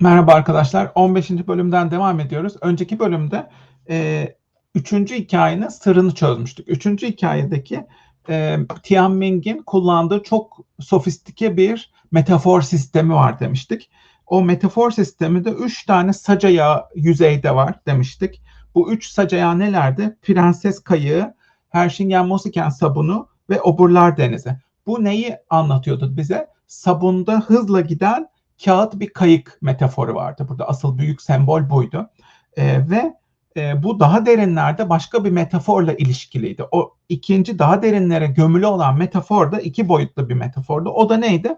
Merhaba arkadaşlar. 15. bölümden devam ediyoruz. Önceki bölümde e, üçüncü hikayenin sırrını çözmüştük. Üçüncü hikayedeki e, Tianming'in kullandığı çok sofistike bir metafor sistemi var demiştik. O metafor sistemi de üç tane sac ayağı yüzeyde var demiştik. Bu üç sac ayağı nelerdi? Prenses kayığı, Herşingen Mosiken sabunu ve Oburlar denizi. Bu neyi anlatıyordu bize? Sabunda hızla giden kağıt bir kayık metaforu vardı. Burada asıl büyük sembol buydu. E, ve e, bu daha derinlerde başka bir metaforla ilişkiliydi. O ikinci daha derinlere gömülü olan metafor da iki boyutlu bir metafordu. O da neydi?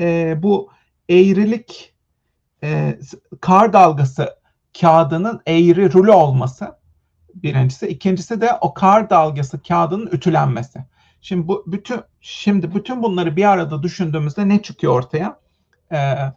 E, bu eğrilik e, kar dalgası kağıdının eğri rulo olması birincisi. İkincisi de o kar dalgası kağıdının ütülenmesi. Şimdi bu bütün şimdi bütün bunları bir arada düşündüğümüzde ne çıkıyor ortaya? Ee,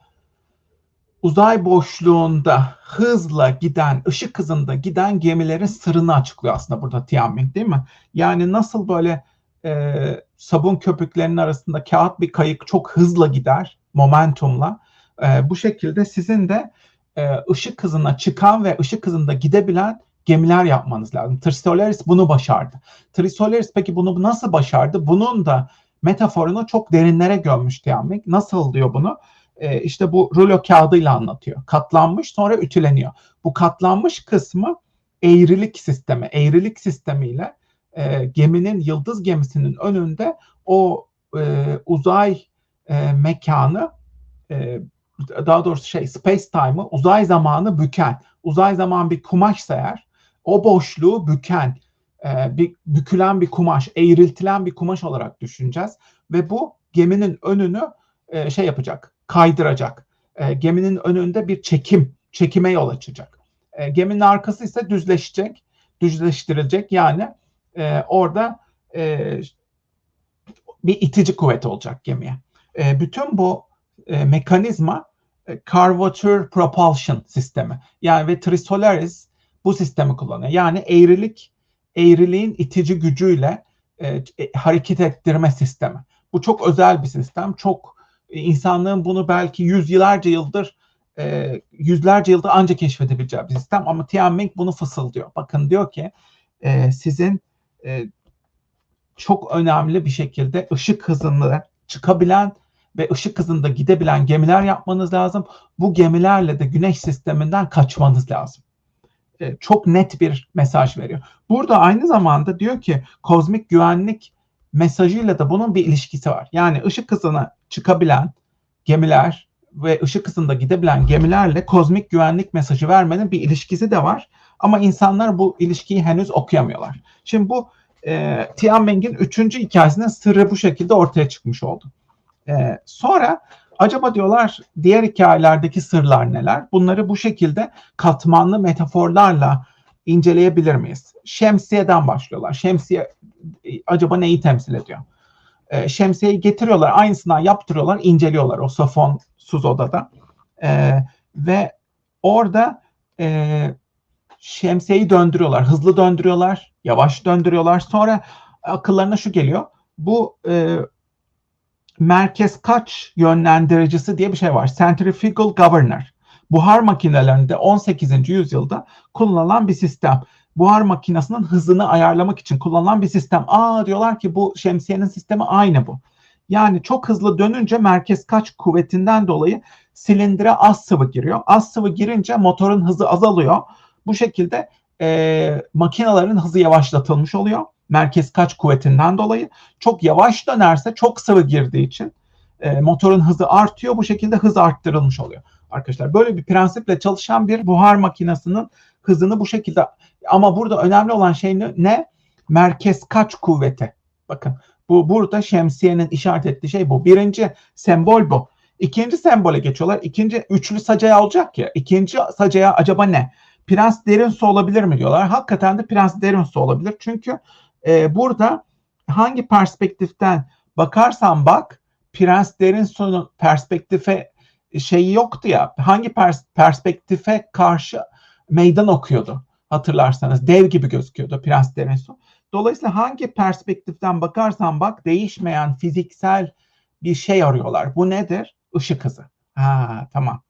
uzay boşluğunda hızla giden, ışık hızında giden gemilerin sırrını açıklıyor aslında burada Tianming değil mi? Yani nasıl böyle e, sabun köpüklerinin arasında kağıt bir kayık çok hızla gider momentumla. E, bu şekilde sizin de e, ışık hızına çıkan ve ışık hızında gidebilen gemiler yapmanız lazım. Trisolaris bunu başardı. Trisolaris peki bunu nasıl başardı? Bunun da metaforunu çok derinlere gömmüş Tianming. Nasıl diyor bunu? E, işte bu rulo kağıdıyla anlatıyor. Katlanmış sonra ütüleniyor. Bu katlanmış kısmı eğrilik sistemi. Eğrilik sistemiyle e, geminin yıldız gemisinin önünde o e, uzay e, mekanı e, daha doğrusu şey space time'ı uzay zamanı büken uzay zaman bir kumaşsa eğer o boşluğu büken e, bir bükülen bir kumaş eğriltilen bir kumaş olarak düşüneceğiz ve bu geminin önünü e, şey yapacak kaydıracak. E, geminin önünde bir çekim, çekime yol açacak. E, geminin arkası ise düzleşecek, düzleştirilecek. Yani e, orada e, bir itici kuvvet olacak gemiye. E, bütün bu e, mekanizma e, Carvature Propulsion sistemi. Yani ve Trisolaris bu sistemi kullanıyor. Yani eğrilik, eğriliğin itici gücüyle e, e, hareket ettirme sistemi. Bu çok özel bir sistem. Çok insanlığın bunu belki yüzyıllarca yıldır e, yüzlerce yılda ancak keşfedebileceği bir sistem ama Tianming bunu fısıldıyor. Bakın diyor ki e, sizin e, çok önemli bir şekilde ışık hızında çıkabilen ve ışık hızında gidebilen gemiler yapmanız lazım. Bu gemilerle de güneş sisteminden kaçmanız lazım. E, çok net bir mesaj veriyor. Burada aynı zamanda diyor ki kozmik güvenlik mesajıyla da bunun bir ilişkisi var. Yani ışık hızına çıkabilen gemiler ve ışık hızında gidebilen gemilerle kozmik güvenlik mesajı vermenin bir ilişkisi de var. Ama insanlar bu ilişkiyi henüz okuyamıyorlar. Şimdi bu e, Tianming'in üçüncü hikayesinin sırrı bu şekilde ortaya çıkmış oldu. E, sonra acaba diyorlar diğer hikayelerdeki sırlar neler? Bunları bu şekilde katmanlı metaforlarla inceleyebilir miyiz? Şemsiyeden başlıyorlar. Şemsiye acaba neyi temsil ediyor? E, şemsiyeyi getiriyorlar, aynısından yaptırıyorlar, inceliyorlar o safonsuz odada. E, ve orada e, şemsiyeyi döndürüyorlar, hızlı döndürüyorlar, yavaş döndürüyorlar. Sonra akıllarına şu geliyor, bu e, merkez kaç yönlendiricisi diye bir şey var. Centrifugal Governor. Buhar makinelerinde 18. yüzyılda kullanılan bir sistem buhar makinesinin hızını ayarlamak için kullanılan bir sistem. Aa diyorlar ki bu şemsiyenin sistemi aynı bu. Yani çok hızlı dönünce merkez kaç kuvvetinden dolayı silindire az sıvı giriyor. Az sıvı girince motorun hızı azalıyor. Bu şekilde e, makinelerin hızı yavaşlatılmış oluyor. Merkez kaç kuvvetinden dolayı. Çok yavaş dönerse çok sıvı girdiği için e, motorun hızı artıyor. Bu şekilde hız arttırılmış oluyor. Arkadaşlar böyle bir prensiple çalışan bir buhar makinesinin hızını bu şekilde ama burada önemli olan şey ne? Merkez kaç kuvveti. Bakın bu burada şemsiyenin işaret ettiği şey bu. Birinci sembol bu. İkinci sembole geçiyorlar. İkinci üçlü sacaya olacak ya. İkinci sacaya acaba ne? Prens derin su olabilir mi diyorlar. Hakikaten de prens derin su olabilir. Çünkü e, burada hangi perspektiften bakarsan bak prens derin su'nun perspektife şeyi yoktu ya. Hangi pers- perspektife karşı meydan okuyordu hatırlarsanız dev gibi gözüküyordu Prens Deresu. Dolayısıyla hangi perspektiften bakarsan bak değişmeyen fiziksel bir şey arıyorlar. Bu nedir? Işık hızı. Ha tamam.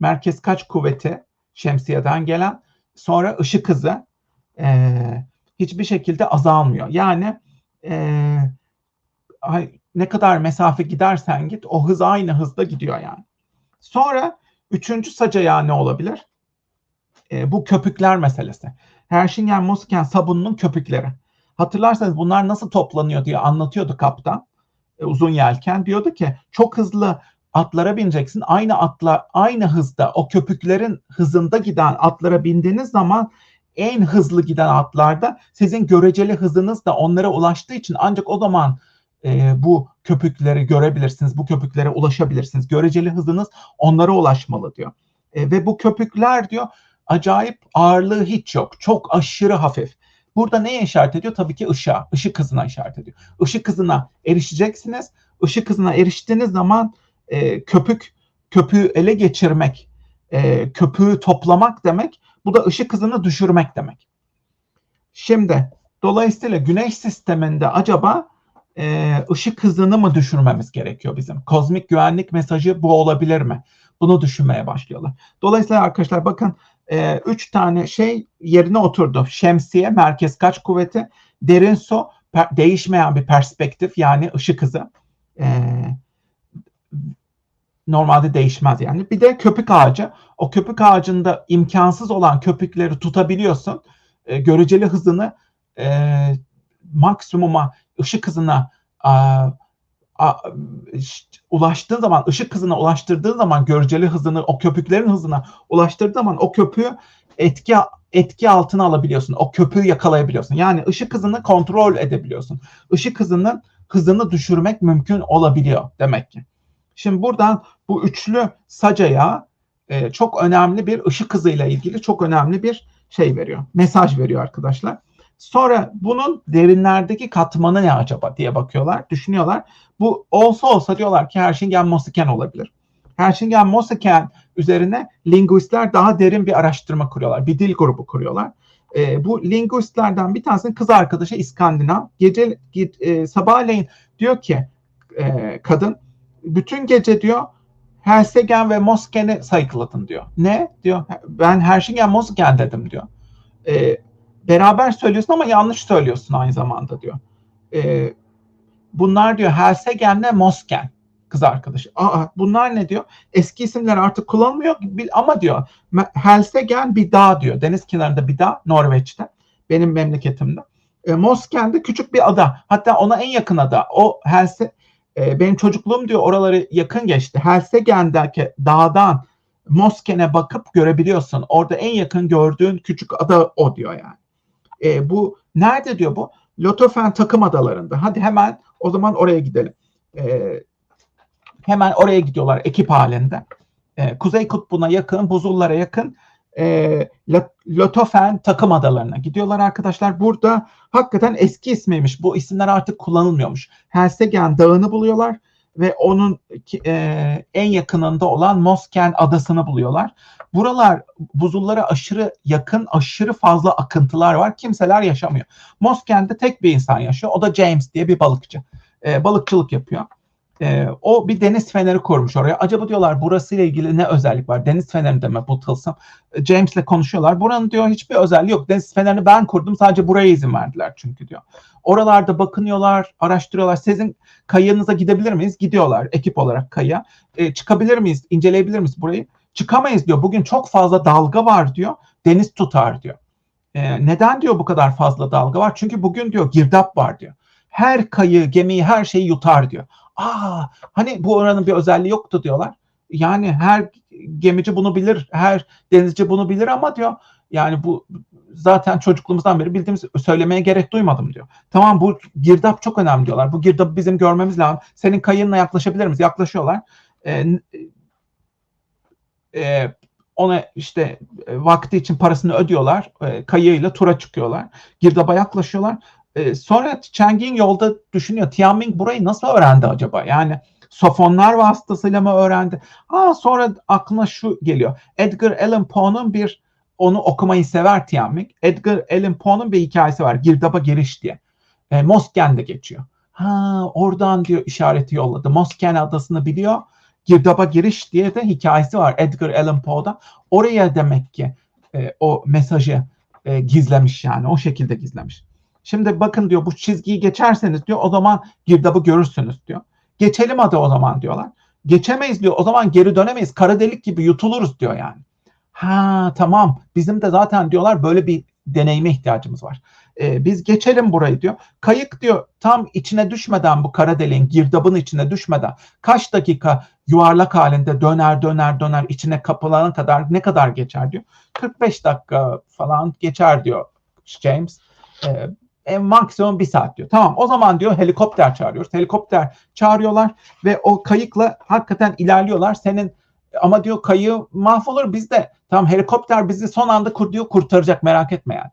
merkez kaç kuvveti şemsiyeden gelen sonra ışık hızı e, hiçbir şekilde azalmıyor. Yani e, ne kadar mesafe gidersen git o hız aynı hızda gidiyor yani. Sonra üçüncü sac ayağı ne olabilir? E, bu köpükler meselesi. Hershingen Mosken sabununun köpükleri. Hatırlarsanız bunlar nasıl toplanıyor diye anlatıyordu kaptan. E, uzun yelken diyordu ki çok hızlı atlara bineceksin. Aynı atla aynı hızda o köpüklerin hızında giden atlara bindiğiniz zaman en hızlı giden atlarda sizin göreceli hızınız da onlara ulaştığı için ancak o zaman e, bu köpükleri görebilirsiniz. Bu köpüklere ulaşabilirsiniz. Göreceli hızınız onlara ulaşmalı diyor. E, ve bu köpükler diyor acayip ağırlığı hiç yok. Çok aşırı hafif. Burada neye işaret ediyor? Tabii ki ışığa, ışık hızına işaret ediyor. Işık hızına erişeceksiniz. Işık hızına eriştiğiniz zaman e, köpük, köpüğü ele geçirmek, e, köpüğü toplamak demek. Bu da ışık hızını düşürmek demek. Şimdi dolayısıyla güneş sisteminde acaba e, ışık hızını mı düşürmemiz gerekiyor bizim? Kozmik güvenlik mesajı bu olabilir mi? Bunu düşünmeye başlıyorlar. Dolayısıyla arkadaşlar bakın e, üç tane şey yerine oturdu. Şemsiye, merkez kaç kuvveti, derin su, per, değişmeyen bir perspektif yani ışık hızı. E, normalde değişmez yani. Bir de köpük ağacı. O köpük ağacında imkansız olan köpükleri tutabiliyorsun. E, göreceli hızını e, maksimuma, ışık hızına a, a, ulaştığın zaman, ışık hızına ulaştırdığın zaman göreceli hızını, o köpüklerin hızına ulaştırdığın zaman o köpüğü etki etki altına alabiliyorsun. O köpüğü yakalayabiliyorsun. Yani ışık hızını kontrol edebiliyorsun. Işık hızının hızını düşürmek mümkün olabiliyor demek ki. Şimdi buradan bu üçlü sacaya e, çok önemli bir ışık hızıyla ilgili çok önemli bir şey veriyor. Mesaj veriyor arkadaşlar. Sonra bunun derinlerdeki katmanı ne acaba diye bakıyorlar, düşünüyorlar. Bu olsa olsa diyorlar ki Hershingen Mosiken olabilir. Hershingen Mosiken üzerine linguistler daha derin bir araştırma kuruyorlar. Bir dil grubu kuruyorlar. E, bu linguistlerden bir tanesinin kız arkadaşı İskandinav. Gece e, sabahleyin diyor ki e, kadın bütün gece diyor Hersegen ve Mosken'i sayıkladın diyor. Ne? diyor. Ben Hershingen Mosken dedim diyor. E, beraber söylüyorsun ama yanlış söylüyorsun aynı zamanda diyor. E, bunlar diyor Hersegen'le Mosken kız arkadaşı. Aa, bunlar ne diyor? Eski isimler artık kullanılmıyor ama diyor Helsegen bir dağ diyor. Deniz kenarında bir dağ Norveç'te. Benim memleketimde. E, Mosken de küçük bir ada. Hatta ona en yakın ada. O Helse e, benim çocukluğum diyor oraları yakın geçti. Helsegen'deki dağdan Mosken'e bakıp görebiliyorsun. Orada en yakın gördüğün küçük ada o diyor yani. E, bu nerede diyor bu? Lotofen takım adalarında. Hadi hemen o zaman oraya gidelim. E, hemen oraya gidiyorlar ekip halinde. E, Kuzey Kutbu'na yakın, buzullara yakın e, Lotofen takım adalarına gidiyorlar arkadaşlar. Burada hakikaten eski ismiymiş. Bu isimler artık kullanılmıyormuş. Helsegen Dağı'nı buluyorlar ve onun e, en yakınında olan Mosken adasını buluyorlar. Buralar buzullara aşırı yakın, aşırı fazla akıntılar var. Kimseler yaşamıyor. Mosken'de tek bir insan yaşıyor. O da James diye bir balıkçı. E, balıkçılık yapıyor. E, o bir deniz feneri kurmuş oraya. Acaba diyorlar burasıyla ilgili ne özellik var? Deniz fenerinde mi bu tılsım? E, James'le konuşuyorlar. Buranın diyor hiçbir özelliği yok. Deniz fenerini ben kurdum. Sadece buraya izin verdiler çünkü diyor. Oralarda bakınıyorlar, araştırıyorlar. Sizin kayığınıza gidebilir miyiz? Gidiyorlar ekip olarak kayığa. E, çıkabilir miyiz? İnceleyebilir miyiz burayı? Çıkamayız diyor. Bugün çok fazla dalga var diyor. Deniz tutar diyor. E, neden diyor bu kadar fazla dalga var? Çünkü bugün diyor girdap var diyor. Her kayı, gemiyi, her şeyi yutar diyor. Aa, hani bu oranın bir özelliği yoktu diyorlar. Yani her gemici bunu bilir, her denizci bunu bilir ama diyor yani bu zaten çocukluğumuzdan beri bildiğimiz söylemeye gerek duymadım diyor. Tamam bu girdap çok önemli diyorlar. Bu girdabı bizim görmemiz lazım. Senin kayınla yaklaşabilir miyiz? Yaklaşıyorlar. Ee, e, ona işte e, vakti için parasını ödüyorlar. E, kayığıyla tura çıkıyorlar. Girdaba yaklaşıyorlar. E, sonra Chang'in yolda düşünüyor. Tianming burayı nasıl öğrendi acaba? Yani sofonlar vasıtasıyla mı öğrendi? Aa, sonra aklına şu geliyor. Edgar Allan Poe'nun bir onu okumayı sever Tianming. Edgar Allan Poe'nun bir hikayesi var. Girdaba giriş diye. E, Mosken'de geçiyor. Ha oradan diyor işareti yolladı. Mosken adasını biliyor. Girdaba giriş diye de hikayesi var Edgar Allan Poe'da. Oraya demek ki e, o mesajı e, gizlemiş yani o şekilde gizlemiş. Şimdi bakın diyor bu çizgiyi geçerseniz diyor o zaman girdabı görürsünüz diyor. Geçelim hadi o zaman diyorlar. Geçemeyiz diyor o zaman geri dönemeyiz. Kara delik gibi yutuluruz diyor yani. Ha tamam bizim de zaten diyorlar böyle bir deneyime ihtiyacımız var. Ee, biz geçelim burayı diyor. Kayık diyor tam içine düşmeden bu kara deliğin girdabın içine düşmeden kaç dakika yuvarlak halinde döner döner döner içine kapılana kadar ne kadar geçer diyor. 45 dakika falan geçer diyor James. Ee, en maksimum bir saat diyor. Tamam o zaman diyor helikopter çağırıyoruz. Helikopter çağırıyorlar ve o kayıkla hakikaten ilerliyorlar. Senin ama diyor kayığı mahvolur biz de. Tamam helikopter bizi son anda kur diyor kurtaracak merak etme yani.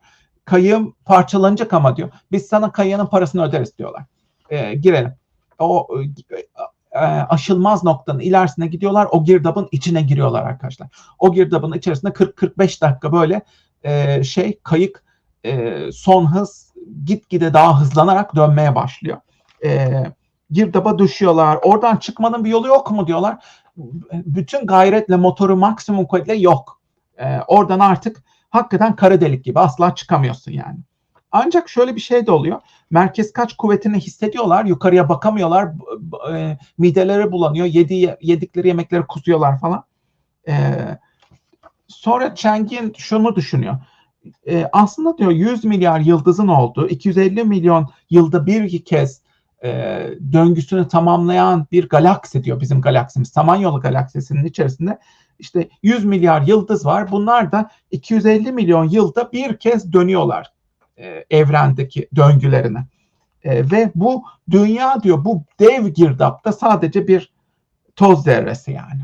Kayığım parçalanacak ama diyor. Biz sana kayığının parasını öderiz diyorlar. Ee, girelim. O e, aşılmaz noktanın ilerisine gidiyorlar. O girdabın içine giriyorlar arkadaşlar. O girdabın içerisinde 40-45 dakika böyle e, şey kayık e, son hız gitgide daha hızlanarak dönmeye başlıyor. E, girdaba düşüyorlar. Oradan çıkmanın bir yolu yok mu diyorlar. Bütün gayretle motoru maksimum kuvvetle yok. E, oradan artık hakikaten kara delik gibi asla çıkamıyorsun yani. Ancak şöyle bir şey de oluyor. Merkez kaç kuvvetini hissediyorlar. Yukarıya bakamıyorlar. E, mideleri bulanıyor. Yedi, yedikleri yemekleri kusuyorlar falan. E, sonra Cheng'in şunu düşünüyor. E, aslında diyor 100 milyar yıldızın olduğu 250 milyon yılda bir iki kez e, döngüsünü tamamlayan bir galaksi diyor bizim galaksimiz. Samanyolu galaksisinin içerisinde işte 100 milyar yıldız var. Bunlar da 250 milyon yılda bir kez dönüyorlar e, evrendeki döngülerine. E, ve bu dünya diyor bu dev girdapta sadece bir toz zerresi yani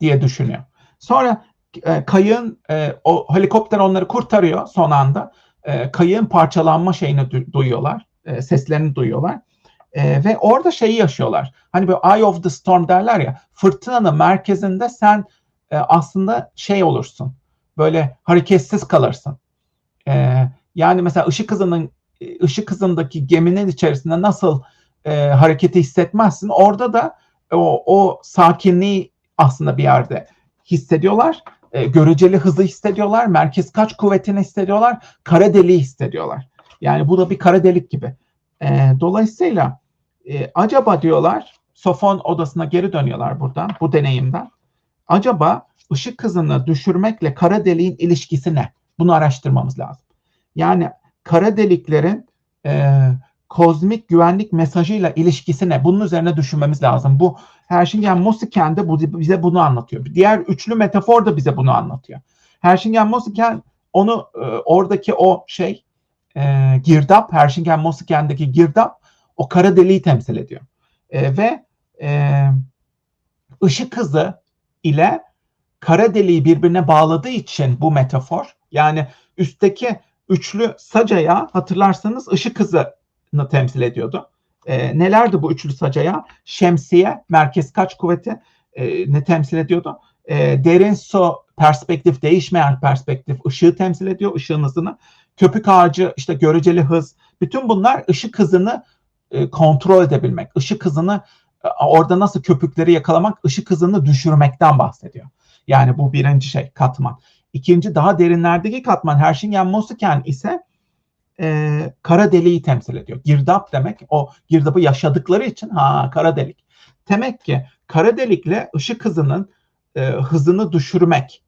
diye düşünüyor. Sonra e, kayığın e, o helikopter onları kurtarıyor son anda. E, kayığın parçalanma şeyini du- duyuyorlar. E, seslerini duyuyorlar. E, ve orada şeyi yaşıyorlar. Hani böyle Eye of the Storm derler ya. Fırtınanın merkezinde sen e, aslında şey olursun. Böyle hareketsiz kalırsın. E, yani mesela ışık hızının ışık hızındaki geminin içerisinde nasıl e, hareketi hissetmezsin. Orada da o, o sakinliği aslında bir yerde hissediyorlar. E, göreceli hızı hissediyorlar. Merkez kaç kuvvetini hissediyorlar. Kara deliği hissediyorlar. Yani bu da bir kara delik gibi. E, dolayısıyla e, acaba diyorlar Sofon odasına geri dönüyorlar buradan bu deneyimden. Acaba ışık hızını düşürmekle kara deliğin ilişkisi ne? Bunu araştırmamız lazım. Yani kara deliklerin e, kozmik güvenlik mesajıyla ilişkisi ne? Bunun üzerine düşünmemiz lazım. Bu Hershingen Mosiken de bu, bize bunu anlatıyor. Diğer üçlü metafor da bize bunu anlatıyor. Hershingen Mosiken onu e, oradaki o şey e, girdap, Hershingen Mosiken'deki girdap o kara deliği temsil ediyor. E, ve e, ışık hızı ile kara deliği birbirine bağladığı için bu metafor yani üstteki üçlü sacaya hatırlarsanız ışık hızını temsil ediyordu. E, nelerdi bu üçlü sacaya? Şemsiye, merkez kaç kuvveti e, ne temsil ediyordu? E, derin su perspektif, değişmeyen perspektif ışığı temsil ediyor, ışığın hızını. Köpük ağacı, işte göreceli hız. Bütün bunlar ışık hızını e, kontrol edebilmek. Işık hızını orada nasıl köpükleri yakalamak, ışık hızını düşürmekten bahsediyor. Yani bu birinci şey katman. İkinci daha derinlerdeki katman Hershingen Mosiken ise e, kara deliği temsil ediyor. Girdap demek o girdabı yaşadıkları için ha kara delik. Demek ki kara delikle ışık hızının e, hızını düşürmek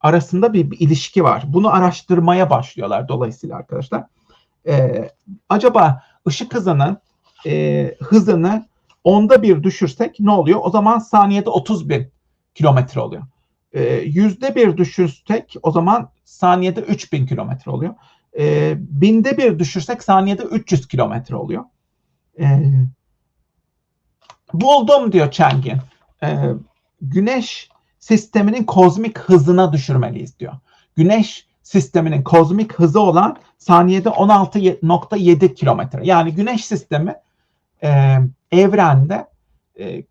arasında bir, bir ilişki var. Bunu araştırmaya başlıyorlar dolayısıyla arkadaşlar. E, acaba ışık hızının e, hızını onda bir düşürsek ne oluyor? O zaman saniyede 30 bin kilometre oluyor. Yüzde bir düşürsek o zaman saniyede 3000 kilometre oluyor. E, binde bir düşürsek saniyede 300 kilometre oluyor. E, buldum diyor Chang'in. E, güneş sisteminin kozmik hızına düşürmeliyiz diyor. Güneş sisteminin kozmik hızı olan saniyede 16.7 kilometre. Yani güneş sistemi e, evrende e,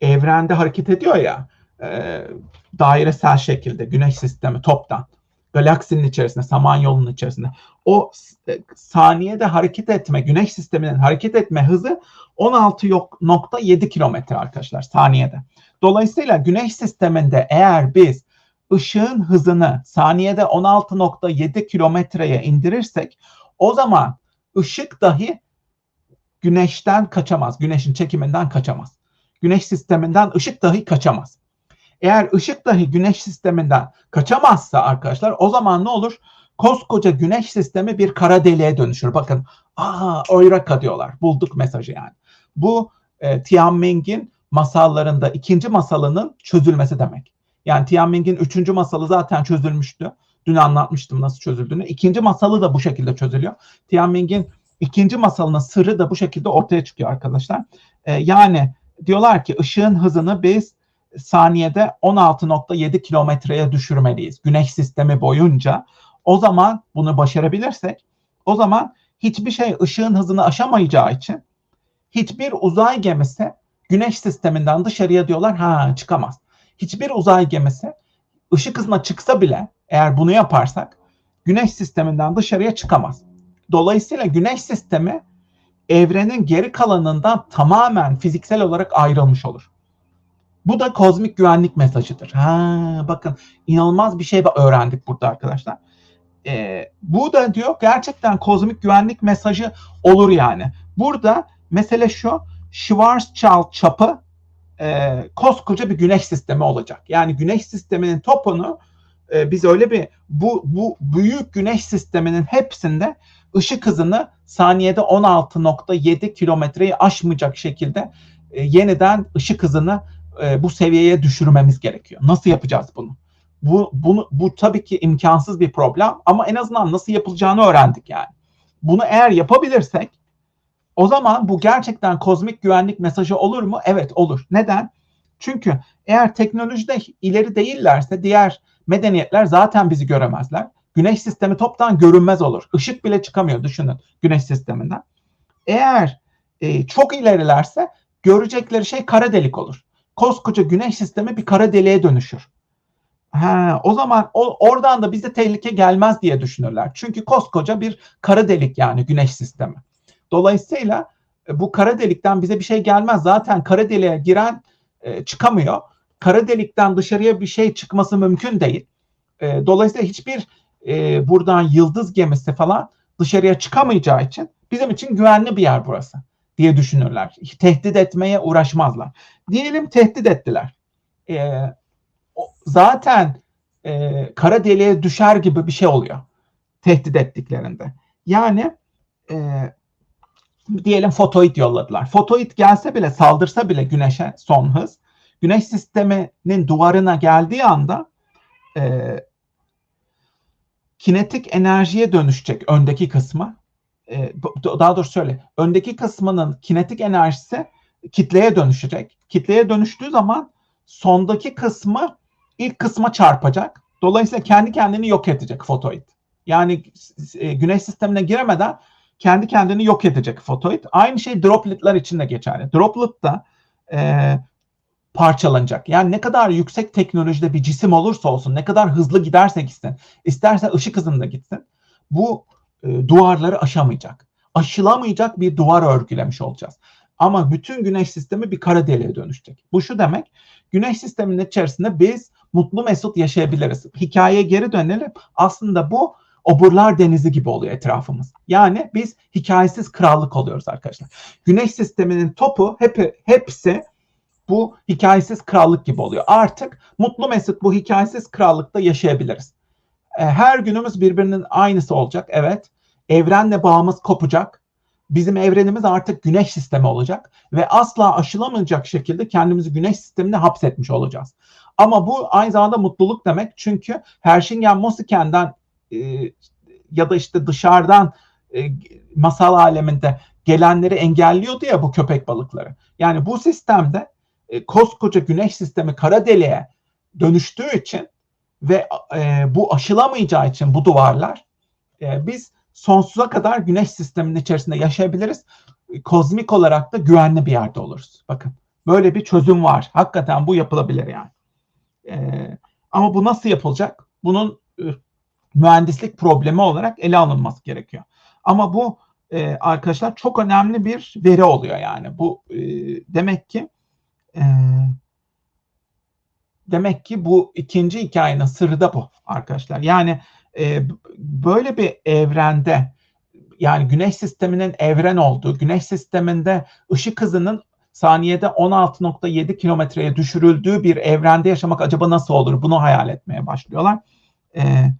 evrende hareket ediyor ya e, dairesel şekilde güneş sistemi toptan galaksinin içerisinde, samanyolunun içerisinde o e, saniyede hareket etme, güneş sisteminin hareket etme hızı 16.7 kilometre arkadaşlar saniyede. Dolayısıyla güneş sisteminde eğer biz ışığın hızını saniyede 16.7 kilometreye indirirsek o zaman ışık dahi güneşten kaçamaz. Güneşin çekiminden kaçamaz. Güneş sisteminden ışık dahi kaçamaz. Eğer ışık dahi güneş sisteminden kaçamazsa arkadaşlar o zaman ne olur? Koskoca güneş sistemi bir kara deliğe dönüşür. Bakın aa Eureka diyorlar. Bulduk mesajı yani. Bu e, Tianming'in masallarında ikinci masalının çözülmesi demek. Yani Tianming'in üçüncü masalı zaten çözülmüştü. Dün anlatmıştım nasıl çözüldüğünü. İkinci masalı da bu şekilde çözülüyor. Tianming'in ikinci masalının sırrı da bu şekilde ortaya çıkıyor arkadaşlar. E, yani diyorlar ki ışığın hızını biz saniyede 16.7 kilometreye düşürmeliyiz. Güneş sistemi boyunca. O zaman bunu başarabilirsek o zaman hiçbir şey ışığın hızını aşamayacağı için hiçbir uzay gemisi güneş sisteminden dışarıya diyorlar ha çıkamaz. Hiçbir uzay gemisi ışık hızına çıksa bile eğer bunu yaparsak güneş sisteminden dışarıya çıkamaz. Dolayısıyla güneş sistemi evrenin geri kalanından tamamen fiziksel olarak ayrılmış olur. Bu da kozmik güvenlik mesajıdır. Ha, bakın inanılmaz bir şey öğrendik burada arkadaşlar. Ee, bu da diyor gerçekten kozmik güvenlik mesajı olur yani. Burada mesele şu Schwarzschild çapı e, koskoca bir güneş sistemi olacak. Yani güneş sisteminin topunu e, biz öyle bir bu bu büyük güneş sisteminin hepsinde ışık hızını saniyede 16.7 kilometreyi aşmayacak şekilde e, yeniden ışık hızını e, bu seviyeye düşürmemiz gerekiyor. Nasıl yapacağız bunu? Bu bunu bu tabii ki imkansız bir problem ama en azından nasıl yapılacağını öğrendik yani. Bunu eğer yapabilirsek o zaman bu gerçekten kozmik güvenlik mesajı olur mu? Evet olur. Neden? Çünkü eğer teknolojide ileri değillerse diğer medeniyetler zaten bizi göremezler. Güneş sistemi toptan görünmez olur. Işık bile çıkamıyor düşünün güneş sisteminden. Eğer e, çok ilerilerse görecekleri şey kara delik olur. Koskoca güneş sistemi bir kara deliğe dönüşür. Ha, o zaman o, oradan da bize tehlike gelmez diye düşünürler. Çünkü koskoca bir kara delik yani güneş sistemi. Dolayısıyla e, bu kara delikten bize bir şey gelmez. Zaten kara deliğe giren e, çıkamıyor. Kara delikten dışarıya bir şey çıkması mümkün değil. E, dolayısıyla hiçbir e, buradan yıldız gemisi falan dışarıya çıkamayacağı için bizim için güvenli bir yer burası diye düşünürler. Tehdit etmeye uğraşmazlar. Diyelim tehdit ettiler. E, zaten e, kara deliğe düşer gibi bir şey oluyor. Tehdit ettiklerinde. Yani e, diyelim fotoid yolladılar. Fotoid gelse bile saldırsa bile güneşe son hız. Güneş sisteminin duvarına geldiği anda e, kinetik enerjiye dönüşecek öndeki kısmı. E, daha doğrusu söyle. Öndeki kısmının kinetik enerjisi kitleye dönüşecek. Kitleye dönüştüğü zaman sondaki kısmı ilk kısma çarpacak. Dolayısıyla kendi kendini yok edecek fotoid. Yani e, güneş sistemine giremeden kendi kendini yok edecek fotoid. Aynı şey dropletler için de geçerli. Droplet da e, parçalanacak. Yani ne kadar yüksek teknolojide bir cisim olursa olsun, ne kadar hızlı giderse gitsin, isterse ışık hızında gitsin, bu e, duvarları aşamayacak. Aşılamayacak bir duvar örgülemiş olacağız. Ama bütün güneş sistemi bir kara deliğe dönüşecek. Bu şu demek, güneş sisteminin içerisinde biz mutlu mesut yaşayabiliriz. Hikayeye geri dönelim. Aslında bu oburlar denizi gibi oluyor etrafımız. Yani biz hikayesiz krallık oluyoruz arkadaşlar. Güneş sisteminin topu hep, hepsi bu hikayesiz krallık gibi oluyor. Artık mutlu mesut bu hikayesiz krallıkta yaşayabiliriz. E, her günümüz birbirinin aynısı olacak. Evet. Evrenle bağımız kopacak. Bizim evrenimiz artık güneş sistemi olacak ve asla aşılamayacak şekilde kendimizi güneş sistemine hapsetmiş olacağız. Ama bu aynı zamanda mutluluk demek. Çünkü Hershingen Mosiken'den e, ya da işte dışarıdan e, masal aleminde gelenleri engelliyordu ya bu köpek balıkları. Yani bu sistemde e, koskoca güneş sistemi kara deliğe dönüştüğü için ve e, bu aşılamayacağı için bu duvarlar e, biz sonsuza kadar güneş sisteminin içerisinde yaşayabiliriz. Kozmik olarak da güvenli bir yerde oluruz. Bakın böyle bir çözüm var. Hakikaten bu yapılabilir yani. E, ama bu nasıl yapılacak? Bunun e, mühendislik problemi olarak ele alınması gerekiyor. Ama bu e, arkadaşlar çok önemli bir veri oluyor yani. Bu e, demek ki e, demek ki bu ikinci hikayenin sırrı da bu arkadaşlar. Yani e, böyle bir evrende yani güneş sisteminin evren olduğu, güneş sisteminde ışık hızının saniyede 16.7 kilometreye düşürüldüğü bir evrende yaşamak acaba nasıl olur? Bunu hayal etmeye başlıyorlar. Ee,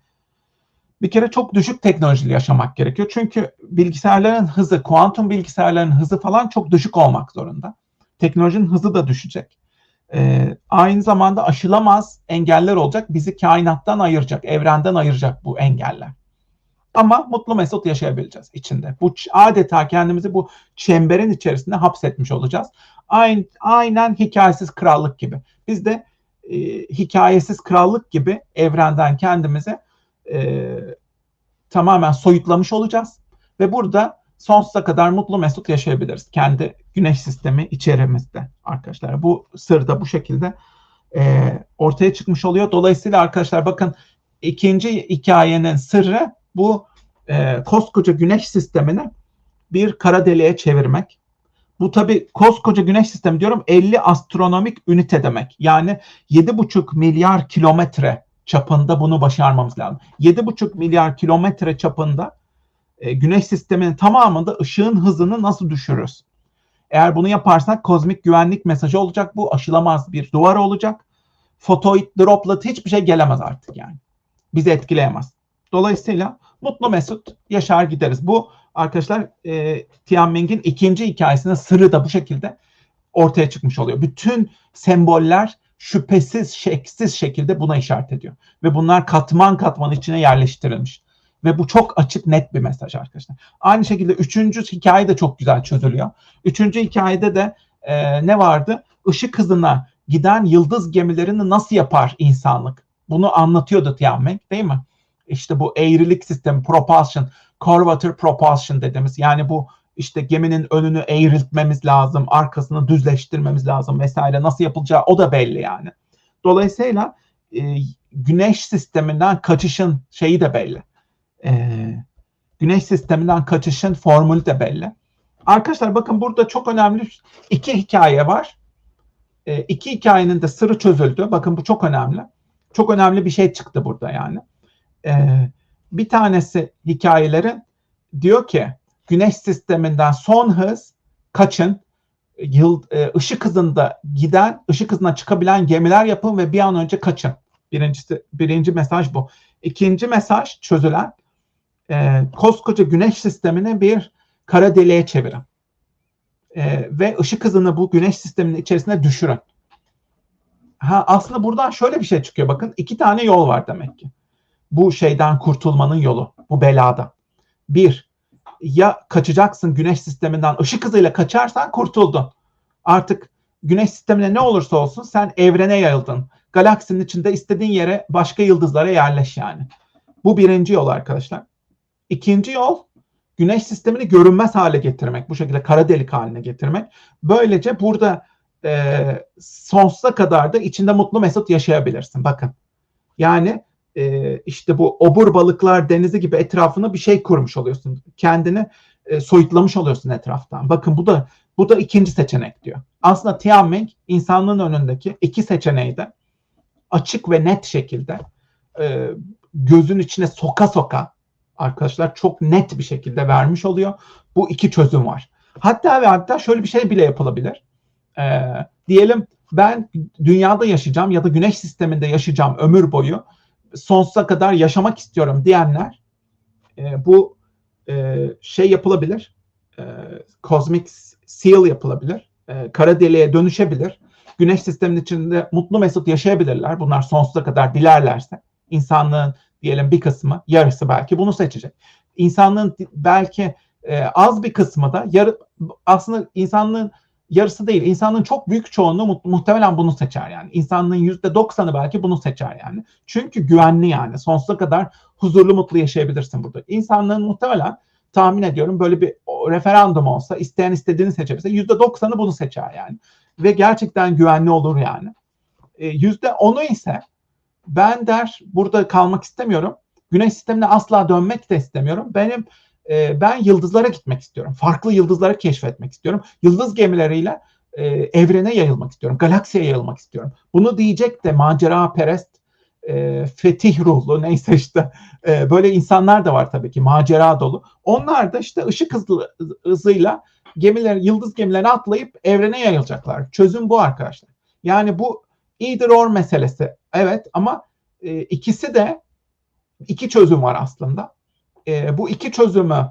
bir kere çok düşük teknolojili yaşamak gerekiyor. Çünkü bilgisayarların hızı, kuantum bilgisayarların hızı falan çok düşük olmak zorunda. Teknolojinin hızı da düşecek. Ee, aynı zamanda aşılamaz engeller olacak. Bizi kainattan ayıracak, evrenden ayıracak bu engeller. Ama mutlu mesut yaşayabileceğiz içinde. Bu adeta kendimizi bu çemberin içerisinde hapsetmiş olacağız. Aynen, aynen hikayesiz krallık gibi. Biz de e, hikayesiz krallık gibi evrenden kendimizi e, tamamen soyutlamış olacağız. Ve burada sonsuza kadar mutlu mesut yaşayabiliriz. Kendi güneş sistemi içerimizde arkadaşlar. Bu sır da bu şekilde e, ortaya çıkmış oluyor. Dolayısıyla arkadaşlar bakın ikinci hikayenin sırrı bu e, koskoca güneş sistemini bir kara deliğe çevirmek. Bu tabi koskoca güneş sistemi diyorum 50 astronomik ünite demek. Yani 7,5 milyar kilometre çapında bunu başarmamız lazım. 7,5 milyar kilometre çapında e, güneş sisteminin tamamında ışığın hızını nasıl düşürürüz? Eğer bunu yaparsak kozmik güvenlik mesajı olacak. Bu aşılamaz bir duvar olacak. Fotoid droplet hiçbir şey gelemez artık yani. Bizi etkileyemez. Dolayısıyla mutlu mesut yaşar gideriz. Bu arkadaşlar e, Tianming'in ikinci hikayesinde sırrı da bu şekilde ortaya çıkmış oluyor. Bütün semboller şüphesiz, şeksiz şekilde buna işaret ediyor. Ve bunlar katman katman içine yerleştirilmiş. Ve bu çok açık net bir mesaj arkadaşlar. Aynı şekilde üçüncü hikaye de çok güzel çözülüyor. Üçüncü hikayede de e, ne vardı? Işık hızına giden yıldız gemilerini nasıl yapar insanlık? Bunu anlatıyordu Tianming değil mi? işte bu eğrilik sistemi, propulsion, curvature propulsion dediğimiz yani bu işte geminin önünü eğriltmemiz lazım, arkasını düzleştirmemiz lazım vesaire nasıl yapılacağı o da belli yani. Dolayısıyla e, güneş sisteminden kaçışın şeyi de belli. E, güneş sisteminden kaçışın formülü de belli. Arkadaşlar bakın burada çok önemli iki hikaye var. E, iki hikayenin de sırrı çözüldü. Bakın bu çok önemli. Çok önemli bir şey çıktı burada yani e, bir tanesi hikayelerin diyor ki güneş sisteminden son hız kaçın yıl e, ışık hızında giden ışık hızına çıkabilen gemiler yapın ve bir an önce kaçın. Birincisi birinci mesaj bu. İkinci mesaj çözülen e, koskoca güneş sistemini bir kara deliğe çevirin. E, ve ışık hızını bu güneş sisteminin içerisine düşürün. Ha, aslında buradan şöyle bir şey çıkıyor bakın. iki tane yol var demek ki bu şeyden kurtulmanın yolu, bu belada. Bir, ya kaçacaksın güneş sisteminden ışık hızıyla kaçarsan kurtuldun. Artık güneş sistemine ne olursa olsun sen evrene yayıldın. Galaksinin içinde istediğin yere başka yıldızlara yerleş yani. Bu birinci yol arkadaşlar. İkinci yol güneş sistemini görünmez hale getirmek. Bu şekilde kara delik haline getirmek. Böylece burada e, sonsuza kadar da içinde mutlu mesut yaşayabilirsin. Bakın. Yani e, işte bu obur balıklar denizi gibi etrafına bir şey kurmuş oluyorsun. Kendini e, soyutlamış oluyorsun etraftan. Bakın bu da bu da ikinci seçenek diyor. Aslında Tianming insanlığın önündeki iki seçeneği de açık ve net şekilde e, gözün içine soka soka arkadaşlar çok net bir şekilde vermiş oluyor. Bu iki çözüm var. Hatta ve hatta şöyle bir şey bile yapılabilir. E, diyelim ben dünyada yaşayacağım ya da güneş sisteminde yaşayacağım ömür boyu sonsuza kadar yaşamak istiyorum diyenler e, bu e, şey yapılabilir. E, Cosmic Seal yapılabilir. E, kara deliğe dönüşebilir. Güneş sisteminin içinde mutlu mesut yaşayabilirler. Bunlar sonsuza kadar dilerlerse. insanlığın diyelim bir kısmı, yarısı belki bunu seçecek. İnsanlığın belki e, az bir kısmı da yarı, aslında insanlığın yarısı değil. İnsanlığın çok büyük çoğunluğu mu- muhtemelen bunu seçer yani. İnsanlığın yüzde doksanı belki bunu seçer yani. Çünkü güvenli yani. Sonsuza kadar huzurlu mutlu yaşayabilirsin burada. İnsanlığın muhtemelen tahmin ediyorum böyle bir referandum olsa isteyen istediğini seçebilse yüzde doksanı bunu seçer yani. Ve gerçekten güvenli olur yani. E, yüzde onu ise ben der burada kalmak istemiyorum. Güneş sistemine asla dönmek de istemiyorum. Benim e, ben yıldızlara gitmek istiyorum. Farklı yıldızları keşfetmek istiyorum. Yıldız gemileriyle e, evrene yayılmak istiyorum. Galaksiye yayılmak istiyorum. Bunu diyecek de macera perest, e, fetih ruhlu neyse işte e, böyle insanlar da var tabii ki macera dolu. Onlar da işte ışık hızlı, hızıyla gemiler, yıldız gemilerine atlayıp evrene yayılacaklar. Çözüm bu arkadaşlar. Yani bu either or meselesi. Evet ama e, ikisi de iki çözüm var aslında. E, bu iki çözümü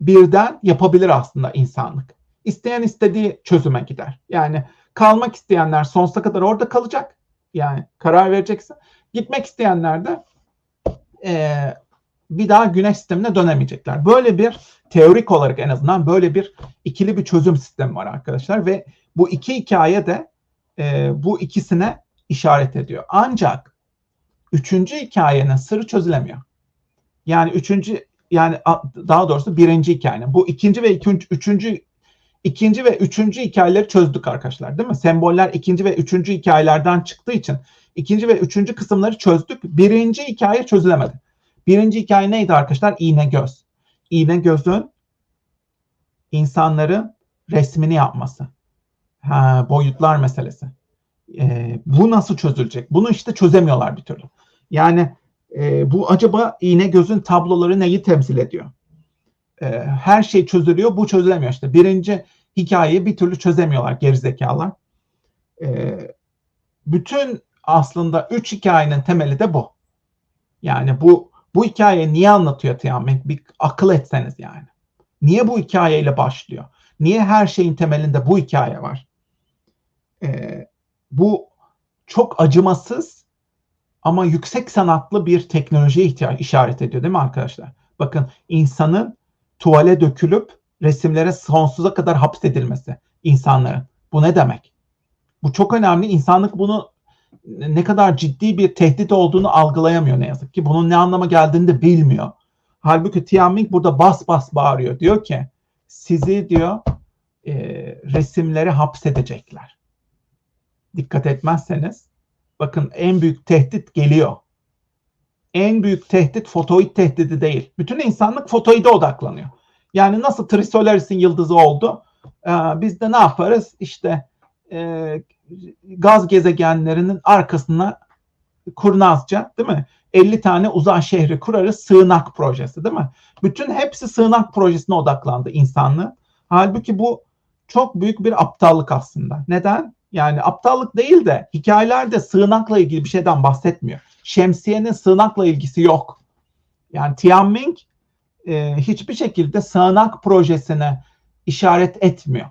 birden yapabilir aslında insanlık. İsteyen istediği çözüme gider. Yani kalmak isteyenler sonsuza kadar orada kalacak. Yani karar vereceksin. Gitmek isteyenler de e, bir daha güneş sistemine dönemeyecekler. Böyle bir teorik olarak en azından böyle bir ikili bir çözüm sistemi var arkadaşlar ve bu iki hikaye de e, bu ikisine işaret ediyor. Ancak üçüncü hikayenin sırrı çözülemiyor. Yani üçüncü yani daha doğrusu birinci hikayenin. Bu ikinci ve ikinci, üçüncü ikinci ve üçüncü hikayeleri çözdük arkadaşlar değil mi? Semboller ikinci ve üçüncü hikayelerden çıktığı için ikinci ve üçüncü kısımları çözdük. Birinci hikaye çözülemedi. Birinci hikaye neydi arkadaşlar? İğne göz. İğne gözün insanların resmini yapması. Ha, boyutlar meselesi. Ee, bu nasıl çözülecek? Bunu işte çözemiyorlar bir türlü. Yani e, bu acaba iğne gözün tabloları neyi temsil ediyor? E, her şey çözülüyor, bu çözülemiyor işte. Birinci hikayeyi bir türlü çözemiyorlar gerizekalılar. E, bütün aslında üç hikayenin temeli de bu. Yani bu bu hikaye niye anlatıyor Tiamat? Bir akıl etseniz yani. Niye bu hikayeyle başlıyor? Niye her şeyin temelinde bu hikaye var? Ee, bu çok acımasız ama yüksek sanatlı bir teknolojiye ihtiyaç işaret ediyor değil mi arkadaşlar? Bakın insanın tuvale dökülüp resimlere sonsuza kadar hapsedilmesi insanların. Bu ne demek? Bu çok önemli. İnsanlık bunu ne kadar ciddi bir tehdit olduğunu algılayamıyor ne yazık ki. Bunun ne anlama geldiğini de bilmiyor. Halbuki Tianming burada bas bas bağırıyor. Diyor ki sizi diyor e, resimlere hapsedecekler. Dikkat etmezseniz bakın en büyük tehdit geliyor. En büyük tehdit fotoid tehdidi değil. Bütün insanlık fotoide odaklanıyor. Yani nasıl Trisolaris'in yıldızı oldu? Ee, biz de ne yaparız? İşte e, gaz gezegenlerinin arkasına kurnazca değil mi? 50 tane uzay şehri kurarız sığınak projesi değil mi? Bütün hepsi sığınak projesine odaklandı insanlığı. Halbuki bu çok büyük bir aptallık aslında. Neden? Yani aptallık değil de hikayelerde sığınakla ilgili bir şeyden bahsetmiyor. Şemsiyenin sığınakla ilgisi yok. Yani Tianming e, hiçbir şekilde sığınak projesine işaret etmiyor.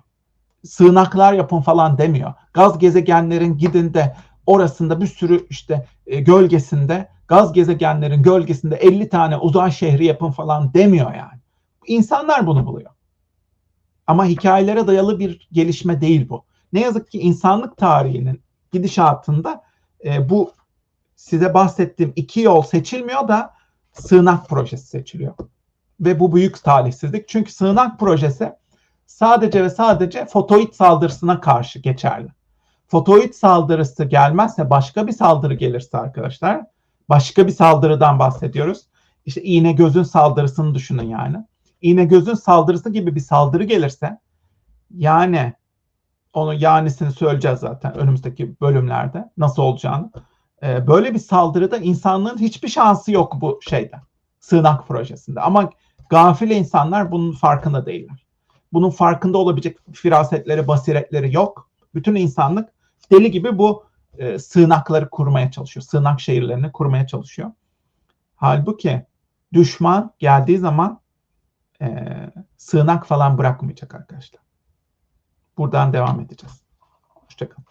Sığınaklar yapın falan demiyor. Gaz gezegenlerin gidin de orasında bir sürü işte e, gölgesinde gaz gezegenlerin gölgesinde 50 tane uzay şehri yapın falan demiyor yani. İnsanlar bunu buluyor. Ama hikayelere dayalı bir gelişme değil bu. Ne yazık ki insanlık tarihinin gidişatında e, bu size bahsettiğim iki yol seçilmiyor da sığınak projesi seçiliyor. Ve bu büyük talihsizlik. Çünkü sığınak projesi sadece ve sadece fotoid saldırısına karşı geçerli. Fotoid saldırısı gelmezse başka bir saldırı gelirse arkadaşlar başka bir saldırıdan bahsediyoruz. İşte iğne gözün saldırısını düşünün yani. İğne gözün saldırısı gibi bir saldırı gelirse yani onu yanisini söyleyeceğiz zaten önümüzdeki bölümlerde nasıl olacağını. Ee, böyle bir saldırıda insanlığın hiçbir şansı yok bu şeyde. Sığınak projesinde. Ama gafil insanlar bunun farkında değiller. Bunun farkında olabilecek firasetleri, basiretleri yok. Bütün insanlık deli gibi bu e, sığınakları kurmaya çalışıyor. Sığınak şehirlerini kurmaya çalışıyor. Halbuki düşman geldiği zaman e, sığınak falan bırakmayacak arkadaşlar. Buradan devam edeceğiz. Hoşçakalın.